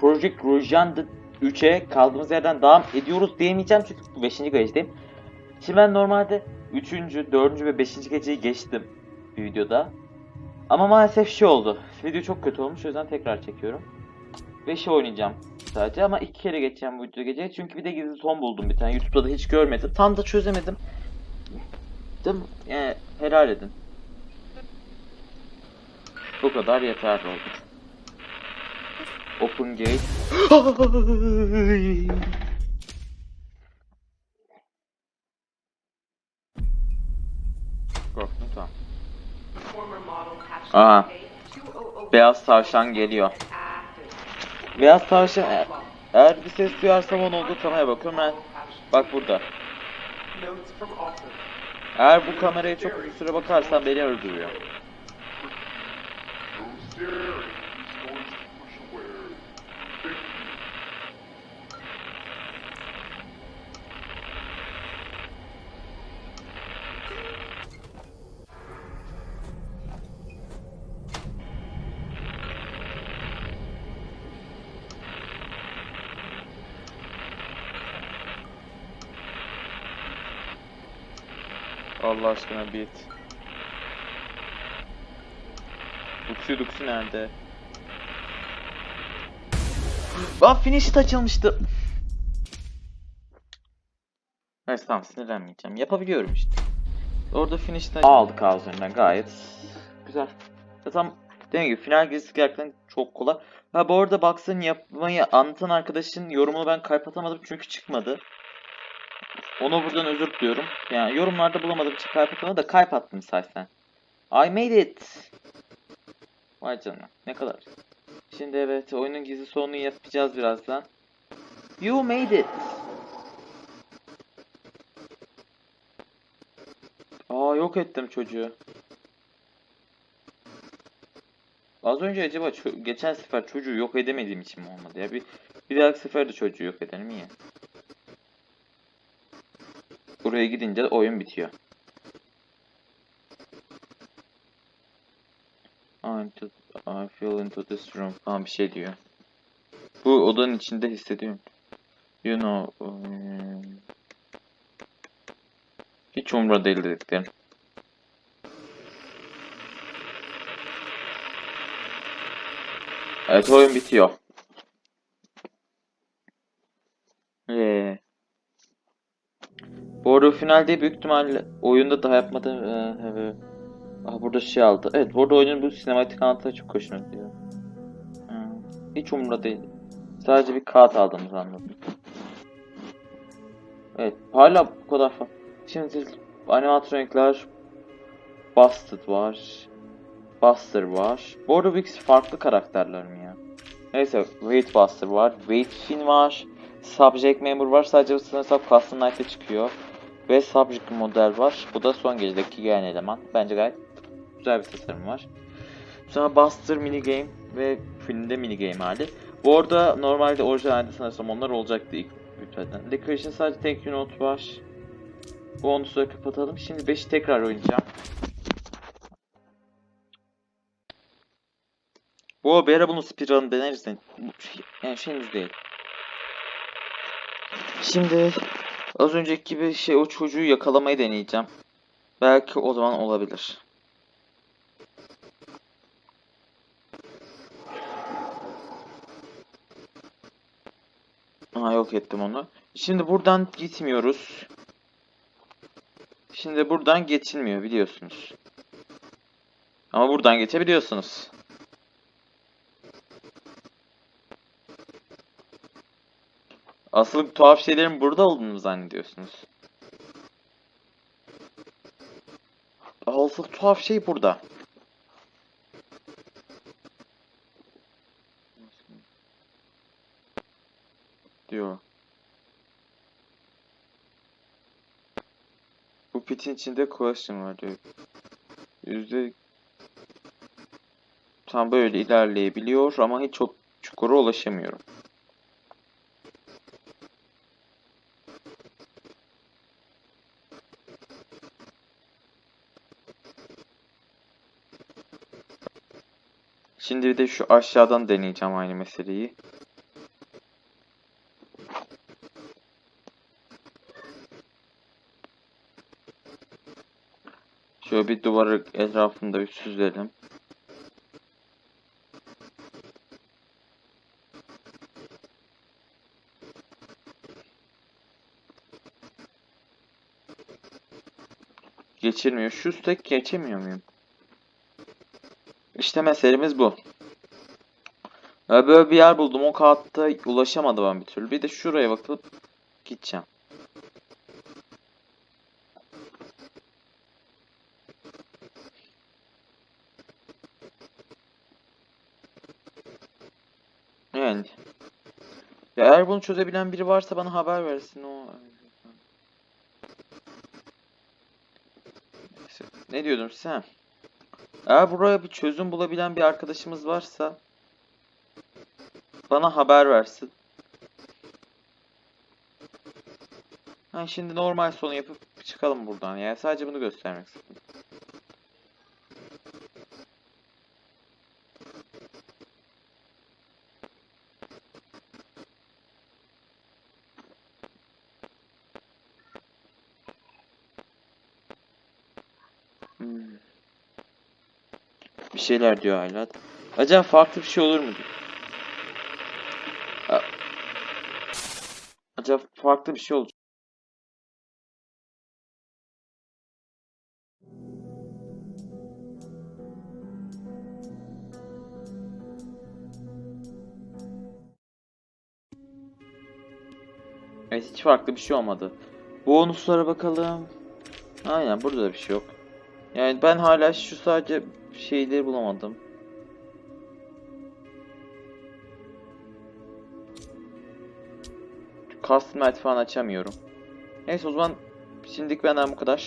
Project Rojanda 3'e kaldığımız yerden devam ediyoruz diyemeyeceğim çünkü bu 5. gecedeyim. Şimdi ben normalde 3. 4. ve 5. geceyi geçtim bir videoda. Ama maalesef şey oldu. Video çok kötü olmuş o yüzden tekrar çekiyorum. 5'i oynayacağım sadece ama iki kere geçeceğim bu video gece. Çünkü bir de gizli son buldum bir tane. YouTube'da da hiç görmedim. Tam da çözemedim. Değil mi? Yani helal edin. Bu kadar yeterli oldu. Open gate. Korktum tamam. Aha. Beyaz tavşan geliyor. Beyaz tavşan eğer, eğer bir ses duyarsam onun olduğu kameraya bakıyorum ben. Bak burada. Eğer bu kameraya çok uzun süre bakarsan beni öldürüyor. Allah aşkına bit. Duksi Duksi nerede? Lan finish it açılmıştı. Neyse tamam sinirlenmeyeceğim. Yapabiliyorum işte. Orada finish'ten aldık ağzından gayet güzel. Zaten dediğim gibi final gezisi gerçekten çok kolay. Ha bu arada Box'ın yapmayı anlatan arkadaşın yorumunu ben kalp atamadım çünkü çıkmadı. Ona buradan özür diliyorum. Yani yorumlarda bulamadığım için kalp da kalp attım sayesen. I made it. Vay canına. Ne kadar. Şimdi evet oyunun gizli sonunu yapacağız birazdan. You made it. Aa yok ettim çocuğu. Az önce acaba geçen sefer çocuğu yok edemediğim için mi olmadı ya? Bir, bir dahaki sefer de çocuğu yok edelim iyi. Buraya gidince oyun bitiyor. I, feel into this room falan bir şey diyor. Bu odanın içinde hissediyorum. You know. um, hiç umurda değil dediklerim. Evet oyun bitiyor. Eee. Bu arada finalde büyük ihtimalle oyunda daha yapmadı. Ee. Ah burada şey aldı. Evet bu arada oyunun bu sinematik anlatıları çok hoşuma gidiyor. Hmm, Hiç umurumda değil. Sadece bir kağıt aldığımızı anladım. Evet hala bu kadar fa Şimdi animatronikler Busted var. Buster var. Bu arada ikisi farklı karakterler mi ya? Neyse Weight Buster var. Weight Fin var. Subject Member var. Sadece bu sanırsam Custom Night'te çıkıyor. Ve Subject model var. Bu da son gecedeki gelen eleman. Bence gayet güzel bir tasarım var. Sonra Buster mini game ve filmde mini game hali. Bu arada normalde orijinalde sanırsam onlar olacaktı ilk bütçeden. Decoration sadece tek bir not var. Bu onu sonra kapatalım. Şimdi 5'i tekrar oynayacağım. Bu bir ara bunun speedrun deneriz de yani şeyimiz değil. Şimdi az önceki gibi şey o çocuğu yakalamayı deneyeceğim. Belki o zaman olabilir. Aa yok ettim onu. Şimdi buradan gitmiyoruz. Şimdi buradan geçilmiyor biliyorsunuz. Ama buradan geçebiliyorsunuz. Asıl tuhaf şeylerin burada olduğunu zannediyorsunuz. Asıl tuhaf şey burada. Diyor. Bu pitin içinde question var diyor. Yüzde tam böyle ilerleyebiliyor ama hiç o çukura ulaşamıyorum. Şimdi bir de şu aşağıdan deneyeceğim aynı meseleyi. Şöyle bir duvarı etrafında bir süzelim. Geçirmiyor. Şu tek geçemiyor muyum? İşte meselemiz bu. Böyle bir yer buldum. O kağıtta ulaşamadım ben bir türlü. Bir de şuraya bakıp gideceğim. Yani. Ya eğer bunu çözebilen biri varsa bana haber versin. O Ne diyordum sen? Eğer buraya bir çözüm bulabilen bir arkadaşımız varsa bana haber versin. Ha şimdi normal sonu yapıp çıkalım buradan ya. Sadece bunu göstermek istedim. Bir şeyler diyor hala. Acaba farklı bir şey olur mu? Acaba farklı bir şey olacak. Evet hiç farklı bir şey olmadı. Bonuslara bakalım. Aynen burada da bir şey yok. Yani ben hala şu sadece şeyleri bulamadım. Custom falan açamıyorum. Neyse o zaman şimdilik benden bu kadar.